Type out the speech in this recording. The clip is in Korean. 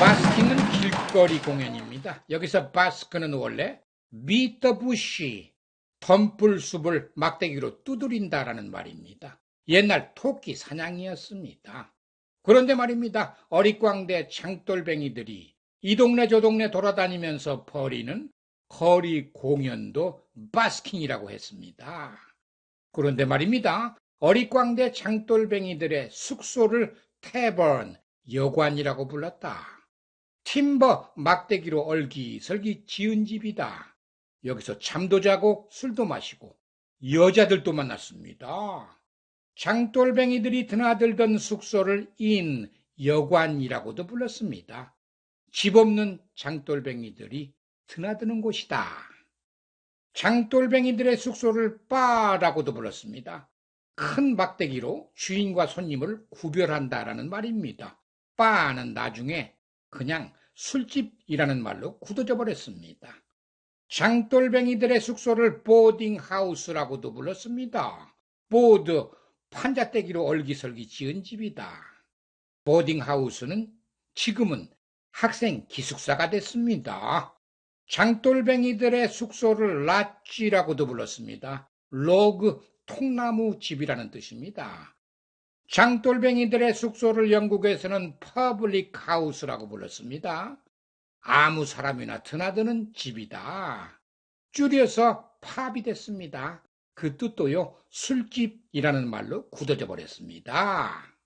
바스킹은 길거리 공연입니다. 여기서 바스크는 원래 미터 부시, 덤불 숲을 막대기로 두드린다라는 말입니다. 옛날 토끼 사냥이었습니다. 그런데 말입니다. 어릿광대 창돌뱅이들이 이 동네 저 동네 돌아다니면서 벌이는 거리 공연도 바스킹이라고 했습니다. 그런데 말입니다. 어릿광대 창돌뱅이들의 숙소를 태번, 여관이라고 불렀다. 팀버, 막대기로 얼기설기 지은 집이다. 여기서 잠도 자고 술도 마시고 여자들도 만났습니다. 장돌뱅이들이 드나들던 숙소를 인, 여관이라고도 불렀습니다. 집 없는 장돌뱅이들이 드나드는 곳이다. 장돌뱅이들의 숙소를 바라고도 불렀습니다. 큰 막대기로 주인과 손님을 구별한다라는 말입니다. 바는 나중에 그냥 술집이라는 말로 굳어져 버렸습니다. 장돌뱅이들의 숙소를 보딩하우스라고도 불렀습니다. 보드, 판자떼기로 얼기설기 지은 집이다. 보딩하우스는 지금은 학생 기숙사가 됐습니다. 장돌뱅이들의 숙소를 라찌라고도 불렀습니다. 로그 통나무 집이라는 뜻입니다. 장돌뱅이들의 숙소를 영국에서는 퍼블릭 하우스라고 불렀습니다. 아무 사람이나 드나드는 집이다. 줄여서 팝이 됐습니다. 그 뜻도요, 술집이라는 말로 굳어져 버렸습니다.